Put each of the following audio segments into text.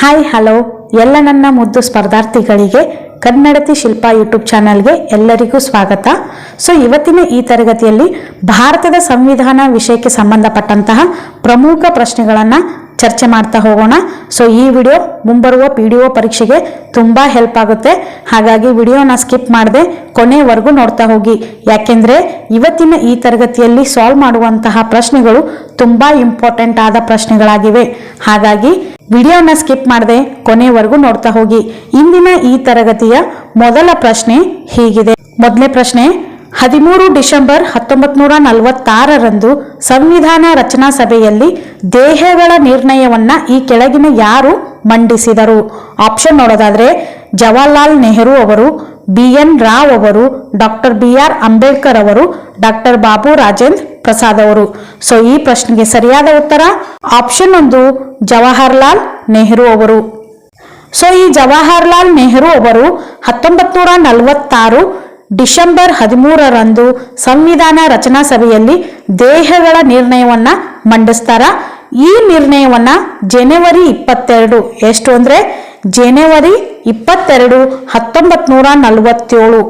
Hi hello ಎಲ್ಲ ನನ್ನ ಮುದ್ದು ಸ್ಪರ್ಧಾರ್ಥಿಗಳಿಗೆ, ಕನ್ನಡತಿ ಶಿಲ್ಪ ಯೂಟ್ಯೂಬ್ ಚಾನಲ್ಗೆ ಎಲ್ಲರಿಗೂ ಸ್ವಾಗತ. ಸೊ ಇವತ್ತಿನ ಈ ತರಗತಿಯಲ್ಲಿ ಭಾರತದ ಸಂವಿಧಾನ ವಿಷಯಕ್ಕೆ ಸಂಬಂಧಪಟ್ಟಂತಹ ಪ್ರಮುಖ ಪ್ರಶ್ನೆಗಳನ್ನು ಚರ್ಚೆ ಮಾಡ್ತಾ ಹೋಗೋಣ. ಸೊ ಈ ವಿಡಿಯೋ ಮುಂಬರುವ ಪಿ ಡಿ ಒ ಪರೀಕ್ಷೆಗೆ ತುಂಬ ಹೆಲ್ಪ್ ಆಗುತ್ತೆ. ಹಾಗಾಗಿ ವಿಡಿಯೋನ ಸ್ಕಿಪ್ ಮಾಡದೆ ಕೊನೆವರೆಗೂ ನೋಡ್ತಾ ಹೋಗಿ. ಯಾಕೆಂದರೆ ಇವತ್ತಿನ ಈ ತರಗತಿಯಲ್ಲಿ ಸಾಲ್ವ್ ಮಾಡುವಂತಹ ಪ್ರಶ್ನೆಗಳು ತುಂಬ ಇಂಪಾರ್ಟೆಂಟ್ ಆದ ಪ್ರಶ್ನೆಗಳಾಗಿವೆ. ಹಾಗಾಗಿ ವಿಡಿಯೋನ ಸ್ಕಿಪ್ ಮಾಡದೆ ಕೊನೆವರೆಗೂ ನೋಡ್ತಾ ಹೋಗಿ. ಇಂದಿನ ಈ ತರಗತಿಯ ಮೊದಲ ಪ್ರಶ್ನೆ ಹೀಗಿದೆ. ಮೊದಲನೇ ಪ್ರಶ್ನೆ, ಹದಿಮೂರು ಡಿಸೆಂಬರ್ ಹತ್ತೊಂಬತ್ ನೂರ ನಲವತ್ತಾರರಂದು ಸಂವಿಧಾನ ರಚನಾ ಸಭೆಯಲ್ಲಿ ದೇಹಗಳ ನಿರ್ಣಯವನ್ನ ಈ ಕೆಳಗಿನ ಯಾರು ಮಂಡಿಸಿದರು? ಆಪ್ಷನ್ ನೋಡೋದಾದ್ರೆ ಜವಾಹರ್ಲಾಲ್ ನೆಹರು ಅವರು ಬಿ ಎನ್ ರಾವ್ ಅವರು, ಡಾಕ್ಟರ್ ಬಿ ಆರ್ ಅಂಬೇಡ್ಕರ್ ಅವರು, ಡಾಕ್ಟರ್ ಬಾಬು ರಾಜೇಂದ್ರ ಪ್ರಸಾದ್ ಅವರು. ಸೊ ಈ ಪ್ರಶ್ನೆಗೆ ಸರಿಯಾದ ಉತ್ತರ ಆಪ್ಷನ್ ಒಂದು, ಜವಾಹರ್ಲಾಲ್ ನೆಹರು ಅವರು. ಸೊ ಈ ಜವಾಹರ್ಲಾಲ್ ನೆಹರು ಅವರು ಹತ್ತೊಂಬತ್ ನೂರ ನಲವತ್ತಾರು ಡಿಸೆಂಬರ್ ಹದಿಮೂರರಂದು ಸಂವಿಧಾನ ರಚನಾ ಸಭೆಯಲ್ಲಿ ದೇಹಗಳ ನಿರ್ಣಯವನ್ನ ಮಂಡಿಸ್ತಾರ. ಈ ನಿರ್ಣಯವನ್ನ ಜನವರಿ ಇಪ್ಪತ್ತೆರಡು. ಎಷ್ಟು ಅಂದ್ರೆ ಜನವರಿ ಇಪ್ಪತ್ತೆರಡು ಹತ್ತೊಂಬತ್ ನೂರ ನಲವತ್ತೇಳು.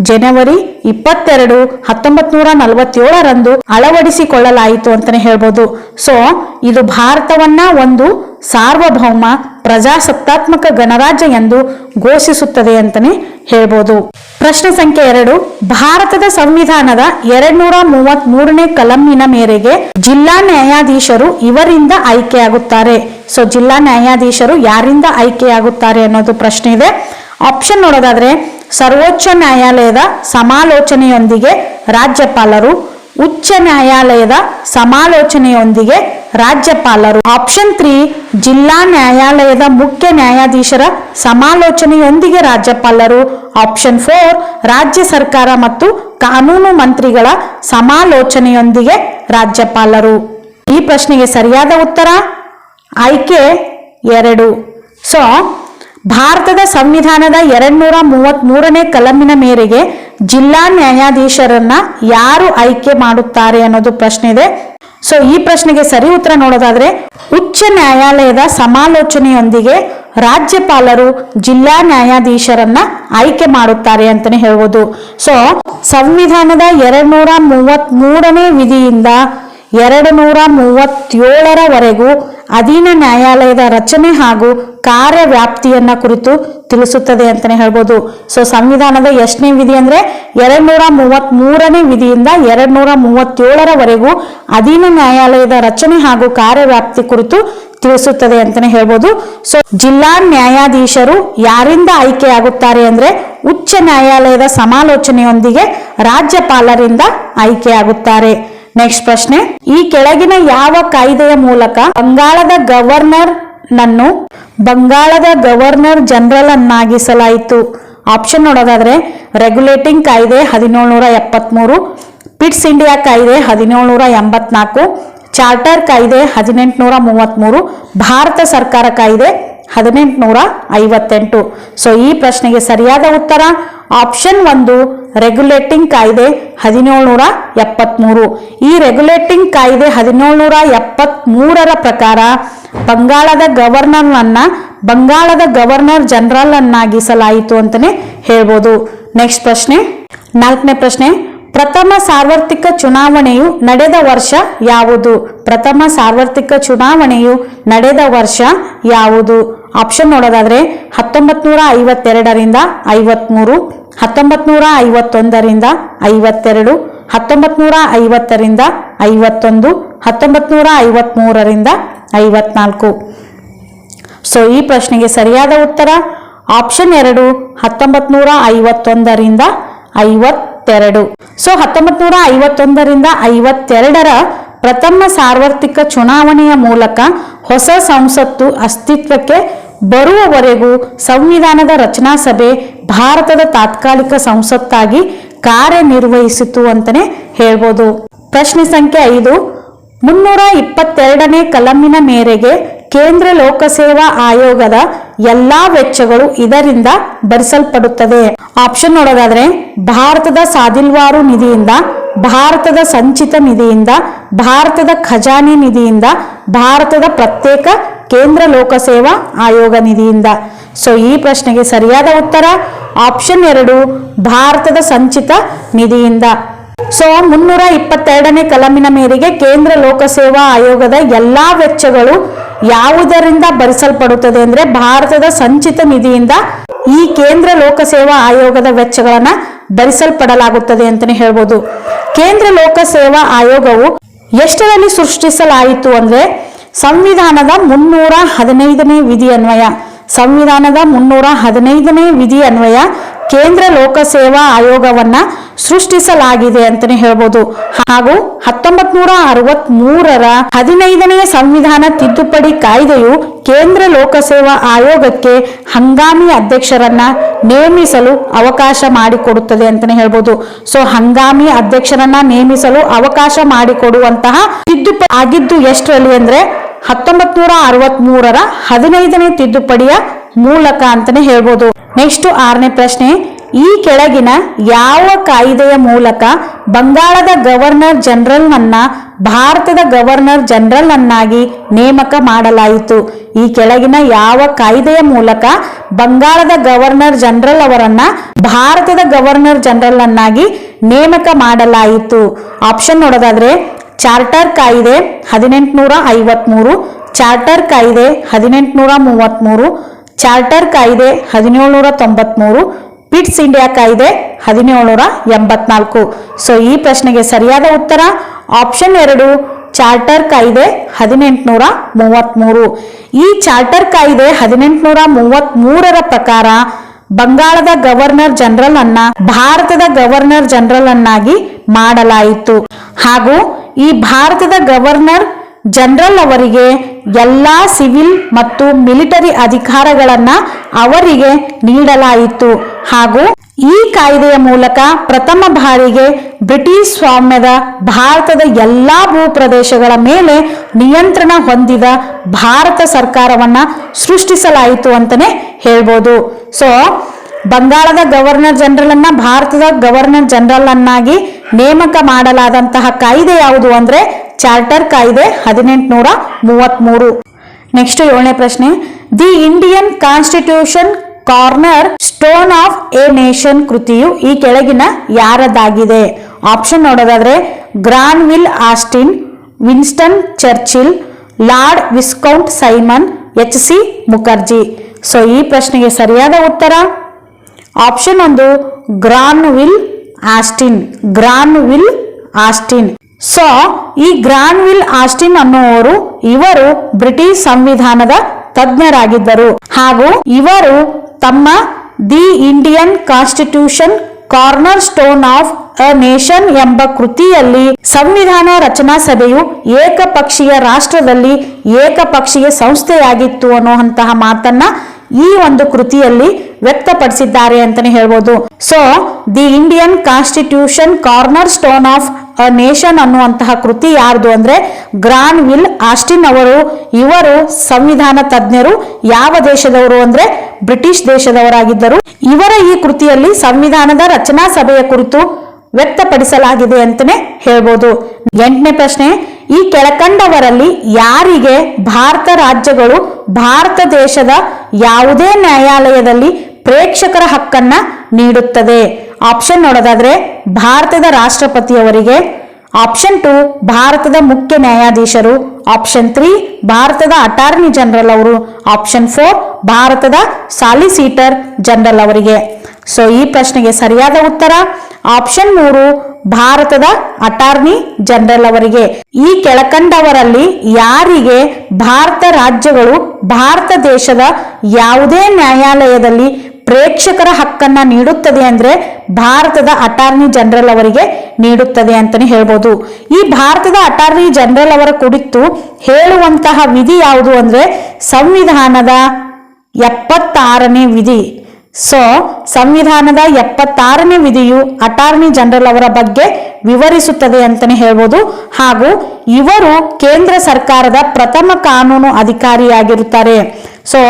ಜನವರಿ ಇಪ್ಪತ್ತೆರಡು ಹತ್ತೊಂಬತ್ ನೂರ ನಲವತ್ತೇಳರಂದು ಅಳವಡಿಸಿಕೊಳ್ಳಲಾಯಿತು ಅಂತಾನೆ ಹೇಳ್ಬೋದು. ಸೊ ಇದು ಭಾರತವನ್ನ ಒಂದು ಸಾರ್ವಭೌಮ ಪ್ರಜಾಸತ್ತಾತ್ಮಕ ಗಣರಾಜ್ಯ ಎಂದು ಘೋಷಿಸುತ್ತದೆ ಅಂತಾನೆ ಹೇಳ್ಬೋದು. ಪ್ರಶ್ನೆ ಸಂಖ್ಯೆ ಎರಡು. ಭಾರತದ ಸಂವಿಧಾನದ ಎರಡ್ನೂರ ಮೂವತ್ತ್ ಮೂರನೇ ಕಲಂನ ಮೇರೆಗೆ ಜಿಲ್ಲಾ ನ್ಯಾಯಾಧೀಶರು ಇವರಿಂದ ಆಯ್ಕೆಯಾಗುತ್ತಾರೆ. ಸೊ ಜಿಲ್ಲಾ ನ್ಯಾಯಾಧೀಶರು ಯಾರಿಂದ ಆಯ್ಕೆಯಾಗುತ್ತಾರೆ ಅನ್ನೋದು ಪ್ರಶ್ನೆ ಇದೆ. ಆಪ್ಷನ್ ನೋಡೋದಾದ್ರೆ, ಸರ್ವೋಚ್ಚ ನ್ಯಾಯಾಲಯದ ಸಮಾಲೋಚನೆಯೊಂದಿಗೆ ರಾಜ್ಯಪಾಲರು, ಉಚ್ಚ ನ್ಯಾಯಾಲಯದ ಸಮಾಲೋಚನೆಯೊಂದಿಗೆ ರಾಜ್ಯಪಾಲರು. ಆಪ್ಷನ್ ತ್ರೀ, ಜಿಲ್ಲಾ ನ್ಯಾಯಾಲಯದ ಮುಖ್ಯ ನ್ಯಾಯಾಧೀಶರ ಸಮಾಲೋಚನೆಯೊಂದಿಗೆ ರಾಜ್ಯಪಾಲರು. ಆಪ್ಷನ್ ಫೋರ್, ರಾಜ್ಯ ಸರ್ಕಾರ ಮತ್ತು ಕಾನೂನು ಮಂತ್ರಿಗಳ ಸಮಾಲೋಚನೆಯೊಂದಿಗೆ ರಾಜ್ಯಪಾಲರು. ಈ ಪ್ರಶ್ನೆಗೆ ಸರಿಯಾದ ಉತ್ತರ? ಆಯ್ಕೆ ಎರಡು. ಸೊ, ಭಾರತದ ಸಂವಿಧಾನದ ಎರಡ್ನೂರ ಮೂವತ್ತ್ ಮೂರನೇ ಕಲಮಿನ ಮೇರೆಗೆ ಜಿಲ್ಲಾ ನ್ಯಾಯಾಧೀಶರನ್ನ ಯಾರು ಆಯ್ಕೆ ಮಾಡುತ್ತಾರೆ ಅನ್ನೋದು ಪ್ರಶ್ನೆ ಇದೆ. ಸೊ ಈ ಪ್ರಶ್ನೆಗೆ ಸರಿ ಉತ್ತರ ನೋಡೋದಾದ್ರೆ, ಉಚ್ಚ ನ್ಯಾಯಾಲಯದ ಸಮಾಲೋಚನೆಯೊಂದಿಗೆ ರಾಜ್ಯಪಾಲರು ಜಿಲ್ಲಾ ನ್ಯಾಯಾಧೀಶರನ್ನ ಆಯ್ಕೆ ಮಾಡುತ್ತಾರೆ ಅಂತಾನೆ ಹೇಳ್ಬೋದು. ಸೊ ಸಂವಿಧಾನದ ಎರಡ್ನೂರ ಮೂವತ್ತ್ ಮೂರನೇ ವಿಧಿಯಿಂದ ಎರಡು ನೂರ ಮೂವತ್ತೇಳರವರೆಗೂ ಅಧೀನ ನ್ಯಾಯಾಲಯದ ರಚನೆ ಹಾಗೂ ಕಾರ್ಯವ್ಯಾಪ್ತಿಯನ್ನ ಕುರಿತು ತಿಳಿಸುತ್ತದೆ ಅಂತಾನೆ ಹೇಳ್ಬೋದು. ಸೊ ಸಂವಿಧಾನದ ಎಷ್ಟನೇ ವಿಧಿ ಅಂದ್ರೆ ಎರಡ್ ನೂರ ಮೂವತ್ತ್ ಮೂರನೇ ವಿಧಿಯಿಂದ ಎರಡ್ ನೂರ ಮೂವತ್ತೇಳರವರೆಗೂ ಅಧೀನ ನ್ಯಾಯಾಲಯದ ರಚನೆ ಹಾಗೂ ಕಾರ್ಯವ್ಯಾಪ್ತಿ ಕುರಿತು ತಿಳಿಸುತ್ತದೆ ಅಂತಾನೆ ಹೇಳ್ಬೋದು. ಸೊ ಜಿಲ್ಲಾ ನ್ಯಾಯಾಧೀಶರು ಯಾರಿಂದ ಆಯ್ಕೆಯಾಗುತ್ತಾರೆ ಅಂದ್ರೆ ಉಚ್ಚ ನ್ಯಾಯಾಲಯದ ಸಮಾಲೋಚನೆಯೊಂದಿಗೆ ರಾಜ್ಯಪಾಲರಿಂದ ಆಯ್ಕೆಯಾಗುತ್ತಾರೆ. ನೆಕ್ಸ್ಟ್ ಪ್ರಶ್ನೆ. ಈ ಕೆಳಗಿನ ಯಾವ ಕಾಯ್ದೆಯ ಮೂಲಕ ಬಂಗಾಳದ ಗವರ್ನರ್ ನನ್ನು ಬಂಗಾಳದ ಗವರ್ನರ್ ಜನರಲ್ ಅನ್ನಾಗಿಸಲಾಯಿತು? ಆಪ್ಷನ್ ನೋಡೋದಾದ್ರೆ ರೆಗ್ಯುಲೇಟಿಂಗ್ ಕಾಯ್ದೆ ಹದಿನೇಳುನೂರ ಎಪ್ಪತ್ಮೂರು ಪಿಟ್ಸ್ ಇಂಡಿಯಾ ಕಾಯ್ದೆ ಹದಿನೇಳುನೂರ ಎಂಬತ್ನಾಲ್ಕು ಚಾರ್ಟರ್ ಕಾಯ್ದೆ ಹದಿನೆಂಟುನೂರ ಮೂವತ್ತ್ಮೂರು ಭಾರತ ಸರ್ಕಾರ ಕಾಯ್ದೆ ಹದಿನೆಂಟುನೂರ ಐವತ್ತೆಂಟು. ಸೊ ಈ ಪ್ರಶ್ನೆಗೆ ಸರಿಯಾದ ಉತ್ತರ ಆಪ್ಷನ್ ಒಂದು ರೆಗ್ಯುಲೇಟಿಂಗ್ ಕಾಯ್ದೆ ಹದಿನೇಳುನೂರ ಎಪ್ಪತ್ಮೂರು ಈ ರೆಗ್ಯುಲೇಟಿಂಗ್ ಕಾಯ್ದೆ ಹದಿನೇಳುನೂರ ಎಪ್ಪತ್ಮೂರರ ಪ್ರಕಾರ ಬಂಗಾಳದ ಗವರ್ನರ್ನನ್ನ ಬಂಗಾಳದ ಗವರ್ನರ್ ಜನರಲ್ ಅನ್ನಾಗಿಸಲಾಯಿತು ಅಂತಾನೆ ಹೇಳ್ಬೋದು. ನೆಕ್ಸ್ಟ್ ಪ್ರಶ್ನೆ. ನಾಲ್ಕನೇ ಪ್ರಶ್ನೆ. ಪ್ರಥಮ ಸಾರ್ವತ್ರಿಕ ಚುನಾವಣೆಯು ನಡೆದ ವರ್ಷ ಯಾವುದು? ಪ್ರಥಮ ಸಾರ್ವತ್ರಿಕ ಚುನಾವಣೆಯು ನಡೆದ ವರ್ಷ ಯಾವುದು? ಆಪ್ಷನ್ ನೋಡೋದಾದ್ರೆ ಹತ್ತೊಂಬತ್ತು ನೂರ ಐವತ್ತೆರಡರಿಂದ ಐವತ್ಮೂರು. ಹತ್ತೊಂಬತ್ ನೂರ ಐವತ್ತೊಂದರಿಂದ ಐವತ್ತೆರಡು ಹತ್ತೊಂಬತ್ ನೂರ ಐವತ್ತರಿಂದ ಐವತ್ತೊಂದು ಹತ್ತೊಂಬತ್ ನೂರ ಐವತ್ಮೂರರಿಂದ ಐವತ್ನಾಲ್ಕು. ಸೊ ಈ ಪ್ರಶ್ನೆಗೆ ಸರಿಯಾದ ಉತ್ತರ? ಆಪ್ಷನ್ ಎರಡು ಹತ್ತೊಂಬತ್ ನೂರ ಐವತ್ತೊಂದರಿಂದ ಐವತ್ತೆರಡು. ಸೊ ಹತ್ತೊಂಬತ್ ನೂರ ಐವತ್ತೊಂದರಿಂದ ಐವತ್ತೆರಡರ ಪ್ರಥಮ ಸಾರ್ವತ್ರಿಕ ಚುನಾವಣೆಯ ಮೂಲಕ ಹೊಸ ಸಂಸತ್ತು ಅಸ್ತಿತ್ವಕ್ಕೆ ಬರುವವರೆಗೂ ಸಂವಿಧಾನದ ರಚನಾ ಸಭೆ ಭಾರತದ ತಾತ್ಕಾಲಿಕ ಸಂಸತ್ತಾಗಿ ಕಾರ್ಯನಿರ್ವಹಿಸಿತು ಅಂತಾನೆ ಹೇಳ್ಬೋದು. ಪ್ರಶ್ನೆ ಸಂಖ್ಯೆ ಐದು. ಮುನ್ನೂರ ಇಪ್ಪತ್ತೆರಡನೇ ಕಲಮಿನ ಮೇರೆಗೆ ಕೇಂದ್ರ ಲೋಕಸೇವಾ ಆಯೋಗದ ಎಲ್ಲಾ ವೆಚ್ಚಗಳು ಇದರಿಂದ ಭರಿಸಲ್ಪಡುತ್ತದೆ ಆಪ್ಷನ್ ನೋಡೋದಾದ್ರೆ, ಭಾರತದ ಸಾದಿಲ್ವಾರು ನಿಧಿಯಿಂದ, ಭಾರತದ ಸಂಚಿತ ನಿಧಿಯಿಂದ, ಭಾರತದ ಖಜಾನೆ ನಿಧಿಯಿಂದ, ಭಾರತದ ಪ್ರತ್ಯೇಕ ಕೇಂದ್ರ ಲೋಕಸೇವಾ ಆಯೋಗ ನಿಧಿಯಿಂದ. ಸೊ ಈ ಪ್ರಶ್ನೆಗೆ ಸರಿಯಾದ ಉತ್ತರ ಆಪ್ಷನ್ ಎರಡು, ಭಾರತದ ಸಂಚಿತ ನಿಧಿಯಿಂದ. ಸೊ ಮುನ್ನೂರ ಇಪ್ಪತ್ತೆರಡನೇ ಕಲಮಿನ ಮೇರೆಗೆ ಕೇಂದ್ರ ಲೋಕಸೇವಾ ಆಯೋಗದ ಎಲ್ಲಾ ವೆಚ್ಚಗಳು ಯಾವುದರಿಂದ ಭರಿಸಲ್ಪಡುತ್ತದೆ ಅಂದ್ರೆ ಭಾರತದ ಸಂಚಿತ ನಿಧಿಯಿಂದ ಈ ಕೇಂದ್ರ ಲೋಕಸೇವಾ ಆಯೋಗದ ವೆಚ್ಚಗಳನ್ನ ಭರಿಸಲ್ಪಡಲಾಗುತ್ತದೆ ಅಂತಾನೆ ಹೇಳ್ಬೋದು. ಕೇಂದ್ರ ಲೋಕಸೇವಾ ಆಯೋಗವು ಎಷ್ಟರಲ್ಲಿ ಸೃಷ್ಟಿಸಲಾಯಿತು ಅಂದ್ರೆ ಸಂವಿಧಾನದ ಮುನ್ನೂರ ಹದಿನೈದನೇ ವಿಧಿ ಅನ್ವಯ. ಸಂವಿಧಾನದ ಮುನ್ನೂರ ಹದಿನೈದನೇ ವಿಧಿ ಅನ್ವಯ ಕೇಂದ್ರ ಲೋಕಸೇವಾ ಆಯೋಗವನ್ನ ಸೃಷ್ಟಿಸಲಾಗಿದೆ ಅಂತಾನೆ ಹೇಳ್ಬೋದು. ಹಾಗೂ ಹತ್ತೊಂಬತ್ ನೂರ ಅರವತ್ ಮೂರರ ಹದಿನೈದನೆಯ ಸಂವಿಧಾನ ತಿದ್ದುಪಡಿ ಕಾಯ್ದೆಯು ಕೇಂದ್ರ ಲೋಕಸೇವಾ ಆಯೋಗಕ್ಕೆ ಹಂಗಾಮಿ ಅಧ್ಯಕ್ಷರನ್ನ ನೇಮಿಸಲು ಅವಕಾಶ ಮಾಡಿಕೊಡುತ್ತದೆ ಅಂತಾನೆ ಹೇಳ್ಬೋದು. ಸೊ, ಹಂಗಾಮಿ ಅಧ್ಯಕ್ಷರನ್ನ ನೇಮಿಸಲು ಅವಕಾಶ ಮಾಡಿಕೊಡುವಂತಹ ತಿದ್ದುಪಡಿ ಆಗಿದ್ದು ಎಷ್ಟರಲ್ಲಿ ಅಂದ್ರೆ ಹತ್ತೊಂಬತ್ ನೂರ ಅರವತ್ ಮೂರರ ಹದಿನೈದನೇ ತಿದ್ದುಪಡಿಯ ಮೂಲಕ ಅಂತಾನೆ ಹೇಳ್ಬೋದು. ನೆಕ್ಸ್ಟ್ ಆರನೇ ಪ್ರಶ್ನೆ, ಈ ಕೆಳಗಿನ ಯಾವ ಕಾಯ್ದೆಯ ಮೂಲಕ ಬಂಗಾಳದ ಗವರ್ನರ್ ಜನರಲ್ ಅನ್ನ ಭಾರತದ ಗವರ್ನರ್ ಜನರಲ್ ಅನ್ನಾಗಿ ನೇಮಕ ಮಾಡಲಾಯಿತು? ಈ ಕೆಳಗಿನ ಯಾವ ಕಾಯ್ದೆಯ ಮೂಲಕ ಬಂಗಾಳದ ಗವರ್ನರ್ ಜನರಲ್ ಅವರನ್ನ ಭಾರತದ ಗವರ್ನರ್ ಜನರಲ್ ಅನ್ನಾಗಿ ನೇಮಕ ಮಾಡಲಾಯಿತು? ಆಪ್ಷನ್ ನೋಡೋದಾದ್ರೆ ಚಾರ್ಟರ್ ಕಾಯ್ದೆ ಹದಿನೆಂಟುನೂರ ಐವತ್ಮೂರು ಚಾರ್ಟರ್ ಕಾಯ್ದೆ ಹದಿನೆಂಟುನೂರ ಮೂವತ್ತ್ಮೂರು ಚಾರ್ಟರ್ ಕಾಯ್ದೆ ಹದಿನೇಳುನೂರ ತೊಂಬತ್ಮೂರು ಪಿಟ್ಸ್ ಇಂಡಿಯಾ ಕಾಯ್ದೆ ಹದಿನೇಳುನೂರ ಎಂಬತ್ನಾಲ್ಕು ಸೊ ಈ ಪ್ರಶ್ನೆಗೆ ಸರಿಯಾದ ಉತ್ತರ ಆಪ್ಷನ್ ಎರಡು, ಚಾರ್ಟರ್ ಕಾಯ್ದೆ ಹದಿನೆಂಟುನೂರ ಮೂವತ್ತ್ಮೂರು ಈ ಚಾರ್ಟರ್ ಕಾಯ್ದೆ ಹದಿನೆಂಟುನೂರ ಮೂವತ್ತ್ಮೂರರ ಪ್ರಕಾರ ಬಂಗಾಳದ ಗವರ್ನರ್ ಜನರಲ್ ಅನ್ನ ಭಾರತದ ಗವರ್ನರ್ ಜನರಲ್ ಅನ್ನಾಗಿ ಮಾಡಲಾಯಿತು. ಹಾಗೂ ಈ ಭಾರತದ ಗವರ್ನರ್ ಜನರಲ್ ಅವರಿಗೆ ಎಲ್ಲ ಸಿವಿಲ್ ಮತ್ತು ಮಿಲಿಟರಿ ಅಧಿಕಾರಗಳನ್ನು ಅವರಿಗೆ ನೀಡಲಾಯಿತು. ಹಾಗೂ ಈ ಕಾಯ್ದೆಯ ಮೂಲಕ ಪ್ರಥಮ ಬಾರಿಗೆ ಬ್ರಿಟಿಷ್ ಸ್ವಾಮ್ಯದ ಭಾರತದ ಎಲ್ಲಾ ಭೂಪ್ರದೇಶಗಳ ಮೇಲೆ ನಿಯಂತ್ರಣ ಹೊಂದಿದ ಭಾರತ ಸರ್ಕಾರವನ್ನ ಸೃಷ್ಟಿಸಲಾಯಿತು ಅಂತಾನೆ ಹೇಳ್ಬೋದು. ಸೊ ಬಂಗಾಳದ ಗವರ್ನರ್ ಜನರಲ್ ಅನ್ನ ಭಾರತದ ಗವರ್ನರ್ ಜನರಲ್ ಅನ್ನಾಗಿ ನೇಮಕ ಮಾಡಲಾದಂತಹ ಕಾಯ್ದೆ ಯಾವುದು ಅಂದ್ರೆ ಚಾರ್ಟರ್ ಕಾಯ್ದೆ ಹದಿನೆಂಟುನೂರ ಮೂವತ್ಮೂರು ನೆಕ್ಸ್ಟ್ ಏಳನೇ ಪ್ರಶ್ನೆ. The Indian constitution cornerstone of a nation ಕೃತಿಯು ಈ ಕೆಳಗಿನ ಯಾರದಾಗಿದೆ? ಆಪ್ಷನ್ ನೋಡೋದಾದ್ರೆ Granville Austin, Winston Churchill, Lord Viscount Simon, H C Mukherjee. So ಈ ಪ್ರಶ್ನೆಗೆ ಸರಿಯಾದ ಉತ್ತರ? ಆಪ್ಷನ್ ಒಂದು Granville Austin Granville Austin so ಈ ಗ್ರಾನ್ವಿಲ್ ಆಸ್ಟಿನ್ ಅನ್ನುವರು ಇವರು ಬ್ರಿಟಿಷ್ ಸಂವಿಧಾನದ ತಜ್ಞರಾಗಿದ್ದರು. ಹಾಗೂ ಇವರು ತಮ್ಮ the Indian constitution cornerstone of a nation ಎಂಬ ಕೃತಿಯಲ್ಲಿ ಸಂವಿಧಾನ ರಚನಾ ಸಭೆಯು ಏಕಪಕ್ಷೀಯ ರಾಷ್ಟ್ರದಲ್ಲಿ ಏಕಪಕ್ಷೀಯ ಸಂಸ್ಥೆಯಾಗಿತ್ತು ಅನ್ನುವಂತಹ ಮಾತನ್ನ ಈ ಒಂದು ಕೃತಿಯಲ್ಲಿ ವ್ಯಕ್ತಪಡಿಸಿದ್ದಾರೆ ಅಂತಾನೆ ಹೇಳ್ಬೋದು. So the Indian constitution cornerstone of a nation ಅನ್ನುವಂತಹ ಕೃತಿ ಯಾರ್ದು ಅಂದ್ರೆ ಗ್ರಾನ್ ವಿಲ್ ಆಸ್ಟಿನ್ ಅವರು. ಇವರು ಸಂವಿಧಾನ ತಜ್ಞರು, ಯಾವ ದೇಶದವರು ಅಂದ್ರೆ ಬ್ರಿಟಿಷ್ ದೇಶದವರಾಗಿದ್ದರು. ಇವರ ಈ ಕೃತಿಯಲ್ಲಿ ಸಂವಿಧಾನದ ರಚನಾ ಸಭೆಯ ಕುರಿತು ವ್ಯಕ್ತಪಡಿಸಲಾಗಿದೆ ಅಂತಾನೆ ಹೇಳ್ಬೋದು. ಎಂಟನೇ ಪ್ರಶ್ನೆ ಈ ಕೆಳಕಂಡವರಲ್ಲಿ ಯಾರಿಗೆ ಭಾರತ ರಾಜ್ಯಗಳು, ಭಾರತ ದೇಶದ ಯಾವುದೇ ನ್ಯಾಯಾಲಯದಲ್ಲಿ ಪ್ರೇಕ್ಷಕರ ಹಕ್ಕನ್ನ ನೀಡುತ್ತದೆ? ಆಪ್ಷನ್ ನೋಡೋದಾದ್ರೆ, ಭಾರತದ ರಾಷ್ಟ್ರಪತಿಯವರಿಗೆ. ಆಪ್ಷನ್ ಟು ಭಾರತದ ಮುಖ್ಯ ನ್ಯಾಯಾಧೀಶರು. ಆಪ್ಷನ್ ತ್ರೀ ಭಾರತದ ಅಟಾರ್ನಿ ಜನರಲ್ ಅವರು. ಆಪ್ಷನ್ ಫೋರ್ ಭಾರತದ ಸಾಲಿಸಿಟರ್ ಜನರಲ್ ಅವರಿಗೆ. ಸೊ ಈ ಪ್ರಶ್ನೆಗೆ ಸರಿಯಾದ ಉತ್ತರ? ಆಪ್ಷನ್ ಮೂರು, ಭಾರತದ ಅಟಾರ್ನಿ ಜನರಲ್ ಅವರಿಗೆ. ಈ ಕೆಳಕಂಡವರಲ್ಲಿ ಯಾರಿಗೆ ಭಾರತ ರಾಜ್ಯಗಳು, ಭಾರತ ದೇಶದ ಯಾವುದೇ ನ್ಯಾಯಾಲಯದಲ್ಲಿ ಪ್ರೇಕ್ಷಕರ ಹಕ್ಕನ್ನ ನೀಡುತ್ತದೆ ಅಂದ್ರೆ ಭಾರತದ ಅಟಾರ್ನಿ ಜನರಲ್ ಅವರಿಗೆ ನೀಡುತ್ತದೆ ಅಂತಾನೆ ಹೇಳ್ಬೋದು. ಈ ಭಾರತದ ಅಟಾರ್ನಿ ಜನರಲ್ ಅವರ ಕುರಿತು ಹೇಳುವಂತಹ ವಿಧಿ ಯಾವುದು ಅಂದ್ರೆ ಸಂವಿಧಾನದ ಎಪ್ಪತ್ತಾರನೇ ವಿಧಿ. ಸೊ ಸಂವಿಧಾನದ ಎಪ್ಪತ್ತಾರನೇ ವಿಧಿಯು ಅಟಾರ್ನಿ ಜನರಲ್ ಅವರ ಬಗ್ಗೆ ವಿವರಿಸುತ್ತದೆ ಅಂತಾನೆ ಹೇಳ್ಬೋದು. ಹಾಗೂ ಇವರು ಕೇಂದ್ರ ಸರ್ಕಾರದ ಪ್ರಥಮ ಕಾನೂನು ಅಧಿಕಾರಿಯಾಗಿರುತ್ತಾರೆ. ಸೊ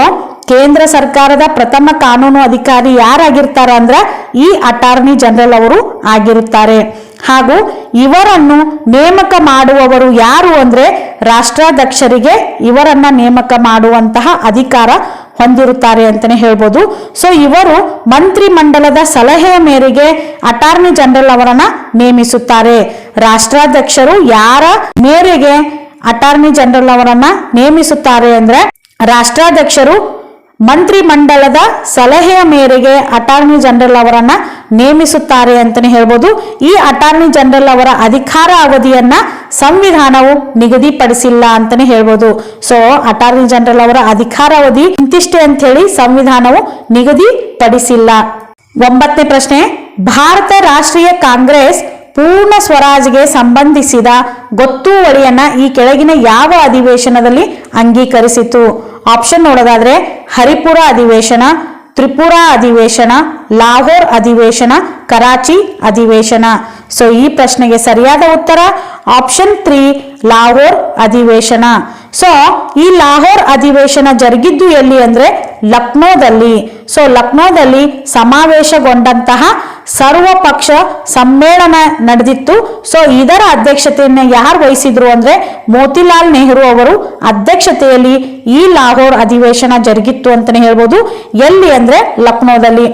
ಕೇಂದ್ರ ಸರ್ಕಾರದ ಪ್ರಥಮ ಕಾನೂನು ಅಧಿಕಾರಿ ಯಾರಾಗಿರ್ತಾರೆ ಅಂದ್ರೆ ಈ ಅಟಾರ್ನಿ ಜನರಲ್ ಅವರು ಆಗಿರುತ್ತಾರೆ. ಹಾಗೂ ಇವರನ್ನು ನೇಮಕ ಮಾಡುವವರು ಯಾರು ಅಂದ್ರೆ ರಾಷ್ಟ್ರಾಧ್ಯಕ್ಷರಿಗೆ ಇವರನ್ನ ನೇಮಕ ಮಾಡುವಂತಹ ಅಧಿಕಾರ ಹೊಂದಿರುತ್ತಾರೆ ಅಂತಾನೆ ಹೇಳ್ಬೋದು. ಸೊ ಇವರು ಮಂತ್ರಿ ಮಂಡಲದ ಸಲಹೆಯ ಮೇರೆಗೆ ಅಟಾರ್ನಿ ಜನರಲ್ ಅವರನ್ನ ನೇಮಿಸುತ್ತಾರೆ. ರಾಷ್ಟ್ರಾಧ್ಯಕ್ಷರು ಯಾರ ಮೇರೆಗೆ ಅಟಾರ್ನಿ ಜನರಲ್ ಅವರನ್ನ ನೇಮಿಸುತ್ತಾರೆ ಅಂದ್ರೆ ರಾಷ್ಟ್ರಾಧ್ಯಕ್ಷರು ಮಂತ್ರಿ ಮಂಡಲದ ಸಲಹೆಯ ಮೇರೆಗೆ ಅಟಾರ್ನಿ ಜನರಲ್ ಅವರನ್ನ ನೇಮಿಸುತ್ತಾರೆ ಅಂತಾನೆ ಹೇಳ್ಬೋದು. ಈ ಅಟಾರ್ನಿ ಜನರಲ್ ಅವರ ಅಧಿಕಾರ ಅವಧಿಯನ್ನ ಸಂವಿಧಾನವು ನಿಗದಿಪಡಿಸಿಲ್ಲ ಅಂತಾನೆ ಹೇಳ್ಬೋದು. ಸೊ ಅಟಾರ್ನಿ ಜನರಲ್ ಅವರ ಅಧಿಕಾರ ಅವಧಿ ಇಂತಿಷ್ಟೇ ಅಂತ ಹೇಳಿ ಸಂವಿಧಾನವು ನಿಗದಿಪಡಿಸಿಲ್ಲ. ಒಂಬತ್ತನೇ ಪ್ರಶ್ನೆ, ಭಾರತ ರಾಷ್ಟ್ರೀಯ ಕಾಂಗ್ರೆಸ್ ಪೂರ್ಣ ಸ್ವರಾಜ್ಗೆ ಸಂಬಂಧಿಸಿದ ಗೊತ್ತುವಳಿಯನ್ನ ಈ ಕೆಳಗಿನ ಯಾವ ಅಧಿವೇಶನದಲ್ಲಿ ಅಂಗೀಕರಿಸಿತು ಆಪ್ಷನ್ ನೋಡೋದಾದ್ರೆ, ಹರಿಪುರ ಅಧಿವೇಶನ, ತ್ರಿಪುರ ಅಧಿವೇಶನ, ಲಾಹೋರ್ ಅಧಿವೇಶನ, ಕರಾಚಿ ಅಧಿವೇಶನ. ಸೊ ಈ ಪ್ರಶ್ನೆಗೆ ಸರಿಯಾದ ಉತ್ತರ ಆಪ್ಷನ್ ತ್ರೀ, ಲಾಹೋರ್ ಅಧಿವೇಶನ. ಸೊ ಈ ಲಾಹೋರ್ ಅಧಿವೇಶನ ಜರುಗಿದ್ದು ಎಲ್ಲಿ ಅಂದ್ರೆ ಲಕ್ನೋದಲ್ಲಿ. ಸೊ ಲಕ್ನೋದಲ್ಲಿ ಸಮಾವೇಶಗೊಂಡಂತಹ ಸರ್ವ ಪಕ್ಷ ಸಮ್ಮೇಳನ ನಡೆದಿತ್ತು. ಸೊ ಇದರ ಅಧ್ಯಕ್ಷತೆಯನ್ನ ಯಾರು ವಹಿಸಿದ್ರು ಅಂದ್ರೆ ಮೋತಿಲಾಲ್ ನೆಹರು ಅವರು. ಅಧ್ಯಕ್ಷತೆಯಲ್ಲಿ ಈ ಲಾಹೋರ್ ಅಧಿವೇಶನ ಜರುಗಿತ್ತು ಅಂತಾನೆ ಹೇಳ್ಬೋದು. ಎಲ್ಲಿ ಅಂದ್ರೆ ಲಕ್ನೋದಲ್ಲಿ.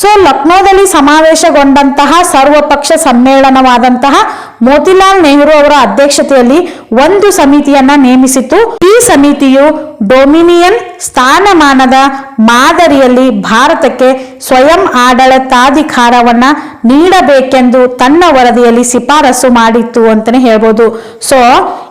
ಸೊ ಲಕ್ನೋದಲ್ಲಿ ಸಮಾವೇಶಗೊಂಡಂತಹ ಸರ್ವಪಕ್ಷ ಸಮ್ಮೇಳನವಾದಂತಹ ಮೋತಿಲಾಲ್ ನೆಹರು ಅವರ ಅಧ್ಯಕ್ಷತೆಯಲ್ಲಿ ಒಂದು ಸಮಿತಿಯನ್ನ ನೇಮಿಸಿತು ಈ ಸಮಿತಿಯು ಡೊಮಿನಿಯನ್ ಸ್ಥಾನಮಾನದ ಮಾದರಿಯಲ್ಲಿ ಭಾರತಕ್ಕೆ ಸ್ವಯಂ ಆಡಳಿತಾಧಿಕಾರವನ್ನ ನೀಡಬೇಕೆಂದು ತನ್ನ ವರದಿಯಲ್ಲಿ ಶಿಫಾರಸು ಮಾಡಿತ್ತು ಅಂತಾನೆ ಹೇಳ್ಬೋದು. ಸೊ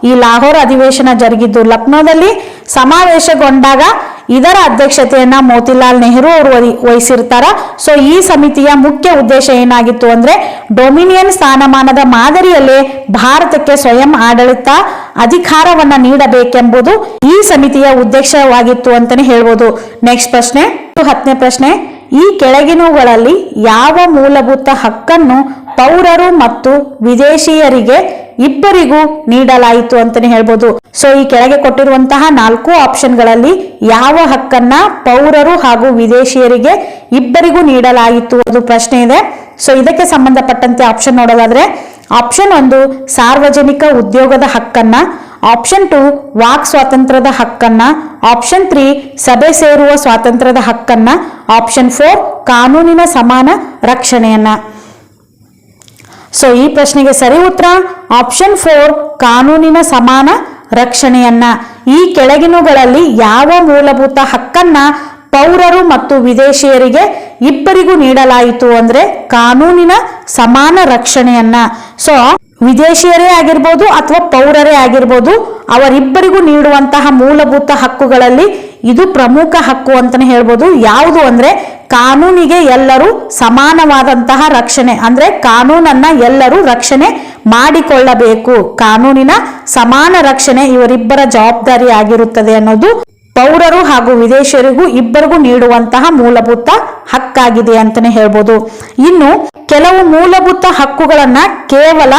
ಈ ಲಾಹೋರ್ ಅಧಿವೇಶನ ಜರುಗಿದ್ದು ಲಕ್ನೋದಲ್ಲಿ ಸಮಾವೇಶಗೊಂಡಾಗ ಇದರ ಅಧ್ಯಕ್ಷತೆಯನ್ನ ಮೋತಿಲಾಲ್ ನೆಹರು ಅವರು ವಹಿ- ವಹಿಸಿರ್ತಾರ. ಸೊ ಈ ಸಮಿತಿಯ ಮುಖ್ಯ ಉದ್ದೇಶ ಏನಾಗಿತ್ತು ಅಂದ್ರೆ, ಡೊಮಿನಿಯನ್ ಸ್ಥಾನಮಾನದ ಮಾದರಿಯಲ್ಲೇ ಭಾರತಕ್ಕೆ ಸ್ವಯಂ ಆಡಳಿತ ಅಧಿಕಾರವನ್ನ ನೀಡಬೇಕೆಂಬುದು ಈ ಸಮಿತಿಯ ಉದ್ದೇಶವಾಗಿತ್ತು ಅಂತಾನೆ ಹೇಳ್ಬೋದು. ನೆಕ್ಸ್ಟ್ ಪ್ರಶ್ನೆ, ಹತ್ತನೇ ಪ್ರಶ್ನೆ, ಈ ಕೆಳಗಿನವುಗಳಲ್ಲಿ ಯಾವ ಮೂಲಭೂತ ಹಕ್ಕನ್ನು ಪೌರರು ಮತ್ತು ವಿದೇಶಿಯರಿಗೆ ಇಬ್ಬರಿಗೂ ನೀಡಲಾಯಿತು ಅಂತಾನೆ ಹೇಳ್ಬೋದು. ಸೊ ಈ ಕೆಳಗೆ ಕೊಟ್ಟಿರುವಂತಹ ನಾಲ್ಕು ಆಪ್ಷನ್ಗಳಲ್ಲಿ ಯಾವ ಹಕ್ಕನ್ನ ಪೌರರು ಹಾಗೂ ವಿದೇಶಿಯರಿಗೆ ಇಬ್ಬರಿಗೂ ನೀಡಲಾಯಿತು ಅದು ಪ್ರಶ್ನೆ ಇದೆ. ಸೊ ಇದಕ್ಕೆ ಸಂಬಂಧಪಟ್ಟಂತೆ ಆಪ್ಷನ್ ನೋಡೋದಾದ್ರೆ ಆಪ್ಷನ್ ಒಂದು ಸಾರ್ವಜನಿಕ ಉದ್ಯೋಗದ ಹಕ್ಕನ್ನ ಆಪ್ಷನ್ ಟು ವಾಕ್ ಸ್ವಾತಂತ್ರ್ಯದ ಹಕ್ಕನ್ನ ಆಪ್ಷನ್ ತ್ರೀ ಸಭೆ ಸೇರುವ ಸ್ವಾತಂತ್ರ್ಯದ ಹಕ್ಕನ್ನ ಆಪ್ಷನ್ ಫೋರ್ ಕಾನೂನಿನ ಸಮಾನ ರಕ್ಷಣೆಯನ್ನ. ಸೊ ಈ ಪ್ರಶ್ನೆಗೆ ಸರಿ ಉತ್ತರ ಆಪ್ಷನ್ ಫೋರ್ ಕಾನೂನಿನ ಸಮಾನ ರಕ್ಷಣೆಯನ್ನ. ಈ ಕೆಳಗಿನಗಳಲ್ಲಿ ಯಾವ ಮೂಲಭೂತ ಹಕ್ಕನ್ನ ಪೌರರು ಮತ್ತು ವಿದೇಶಿಯರಿಗೆ ಇಬ್ಬರಿಗೂ ನೀಡಲಾಯಿತು ಅಂದ್ರೆ ಕಾನೂನಿನ ಸಮಾನ ರಕ್ಷಣೆಯನ್ನ. ಸೊ ವಿದೇಶಿಯರೇ ಆಗಿರ್ಬೋದು ಅಥವಾ ಪೌರರೇ ಆಗಿರ್ಬೋದು, ಅವರಿಬ್ಬರಿಗೂ ನೀಡುವಂತಹ ಮೂಲಭೂತ ಹಕ್ಕುಗಳಲ್ಲಿ ಇದು ಪ್ರಮುಖ ಹಕ್ಕು ಅಂತಾನೆ ಹೇಳ್ಬೋದು. ಯಾವುದು ಅಂದ್ರೆ ಕಾನೂನಿಗೆ ಎಲ್ಲರೂ ಸಮಾನವಾದಂತಹ ರಕ್ಷಣೆ, ಅಂದ್ರೆ ಕಾನೂನನ್ನ ಎಲ್ಲರೂ ರಕ್ಷಣೆ ಮಾಡಿಕೊಳ್ಳಬೇಕು. ಕಾನೂನಿನ ಸಮಾನ ರಕ್ಷಣೆ ಇವರಿಬ್ಬರ ಜವಾಬ್ದಾರಿ ಆಗಿರುತ್ತದೆ ಅನ್ನೋದು ಪೌರರು ಹಾಗೂ ವಿದೇಶಿಯರಿಗೂ ಇಬ್ಬರಿಗೂ ನೀಡುವಂತಹ ಮೂಲಭೂತ ಹಕ್ಕಾಗಿದೆ ಅಂತಾನೆ ಹೇಳ್ಬೋದು. ಇನ್ನು ಕೆಲವು ಮೂಲಭೂತ ಹಕ್ಕುಗಳನ್ನ ಕೇವಲ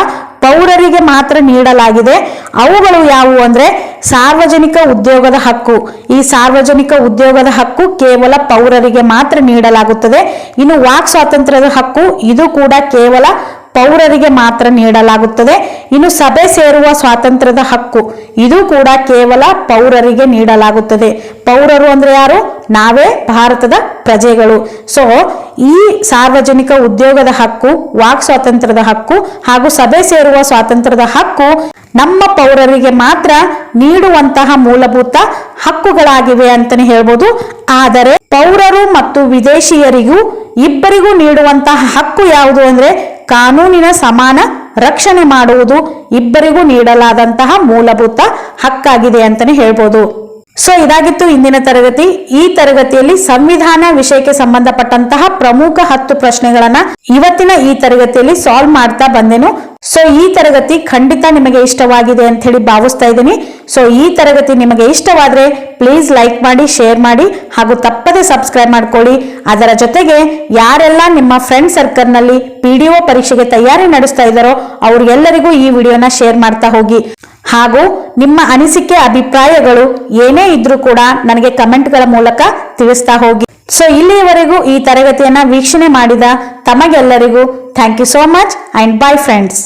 ಪೌರರಿಗೆ ಮಾತ್ರ ನೀಡಲಾಗಿದೆ. ಅವುಗಳು ಯಾವುವು ಅಂದ್ರೆ ಸಾರ್ವಜನಿಕ ಉದ್ಯೋಗದ ಹಕ್ಕು. ಈ ಸಾರ್ವಜನಿಕ ಉದ್ಯೋಗದ ಹಕ್ಕು ಕೇವಲ ಪೌರರಿಗೆ ಮಾತ್ರ ನೀಡಲಾಗುತ್ತದೆ. ಇನ್ನು ವಾಕ್ ಸ್ವಾತಂತ್ರ್ಯದ ಹಕ್ಕು, ಇದು ಕೂಡ ಕೇವಲ ಪೌರರಿಗೆ ಮಾತ್ರ ನೀಡಲಾಗುತ್ತದೆ. ಇನ್ನು ಸಭೆ ಸೇರುವ ಸ್ವಾತಂತ್ರ್ಯದ ಹಕ್ಕು, ಇದು ಕೂಡ ಕೇವಲ ಪೌರರಿಗೆ ನೀಡಲಾಗುತ್ತದೆ. ಪೌರರು ಅಂದ್ರೆ ಯಾರು? ನಾವೇ ಭಾರತದ ಪ್ರಜೆಗಳು. ಸೊ ಈ ಸಾರ್ವಜನಿಕ ಉದ್ಯೋಗದ ಹಕ್ಕು, ವಾಕ್ ಸ್ವಾತಂತ್ರ್ಯದ ಹಕ್ಕು ಹಾಗೂ ಸಭೆ ಸೇರುವ ಸ್ವಾತಂತ್ರ್ಯದ ಹಕ್ಕು ನಮ್ಮ ಪೌರರಿಗೆ ಮಾತ್ರ ನೀಡುವಂತಹ ಮೂಲಭೂತ ಹಕ್ಕುಗಳಾಗಿವೆ ಅಂತಾನೆ ಹೇಳ್ಬೋದು. ಆದರೆ ಪೌರರು ಮತ್ತು ವಿದೇಶಿಯರಿಗೂ ಇಬ್ಬರಿಗೂ ನೀಡುವಂತಹ ಹಕ್ಕು ಯಾವುದು ಅಂದ್ರೆ ಕಾನೂನಿನ ಸಮಾನ ರಕ್ಷಣೆ ಮಾಡುವುದು ಇಬ್ಬರಿಗೂ ನೀಡಲಾದಂತಹ ಮೂಲಭೂತ ಹಕ್ಕಾಗಿದೆ ಅಂತಾನೆ ಹೇಳ್ಬೋದು. ಸೊ ಇದಾಗಿತ್ತು ಇಂದಿನ ತರಗತಿ. ಈ ತರಗತಿಯಲ್ಲಿ ಸಂವಿಧಾನ ವಿಷಯಕ್ಕೆ ಸಂಬಂಧಪಟ್ಟಂತಹ ಪ್ರಮುಖ ಹತ್ತು ಪ್ರಶ್ನೆಗಳನ್ನ ಇವತ್ತಿನ ಈ ತರಗತಿಯಲ್ಲಿ ಸಾಲ್ವ್ ಮಾಡ್ತಾ ಬಂದೆನು. ಸೊ ಈ ತರಗತಿ ಖಂಡಿತ ನಿಮಗೆ ಇಷ್ಟವಾಗಿದೆ ಅಂತ ಹೇಳಿ ಭಾವಿಸ್ತಾ ಇದ್ದೀನಿ. ಸೊ ಈ ತರಗತಿ ನಿಮಗೆ ಇಷ್ಟವಾದ್ರೆ ಪ್ಲೀಸ್ ಲೈಕ್ ಮಾಡಿ ಶೇರ್ ಮಾಡಿ ಹಾಗೂ ತಪ್ಪದೆ ಸಬ್ಸ್ಕ್ರೈಬ್ ಮಾಡ್ಕೊಳ್ಳಿ. ಅದರ ಜೊತೆಗೆ ಯಾರೆಲ್ಲ ನಿಮ್ಮ ಫ್ರೆಂಡ್ ಸರ್ಕಲ್ನಲ್ಲಿ ಪಿ ಡಿ ಒ ಪರೀಕ್ಷೆಗೆ ತಯಾರಿ ನಡೆಸ್ತಾ ಇದ್ದಾರೋ ಅವ್ರಿಗೆಲ್ಲರಿಗೂ ಈ ವಿಡಿಯೋನ ಶೇರ್ ಮಾಡ್ತಾ ಹೋಗಿ. ಹಾಗೂ ನಿಮ್ಮ ಅನಿಸಿಕೆ, ಅಭಿಪ್ರಾಯಗಳು ಏನೇ ಇದ್ರೂ ಕೂಡ ನನಗೆ ಕಮೆಂಟ್ಗಳ ಮೂಲಕ ತಿಳಿಸ್ತಾ ಹೋಗಿ. ಸೊ ಇಲ್ಲಿಯವರೆಗೂ ಈ ತರಗತಿಯನ್ನು ವೀಕ್ಷಣೆ ಮಾಡಿದ ತಮಗೆಲ್ಲರಿಗೂ thank you so much and bye friends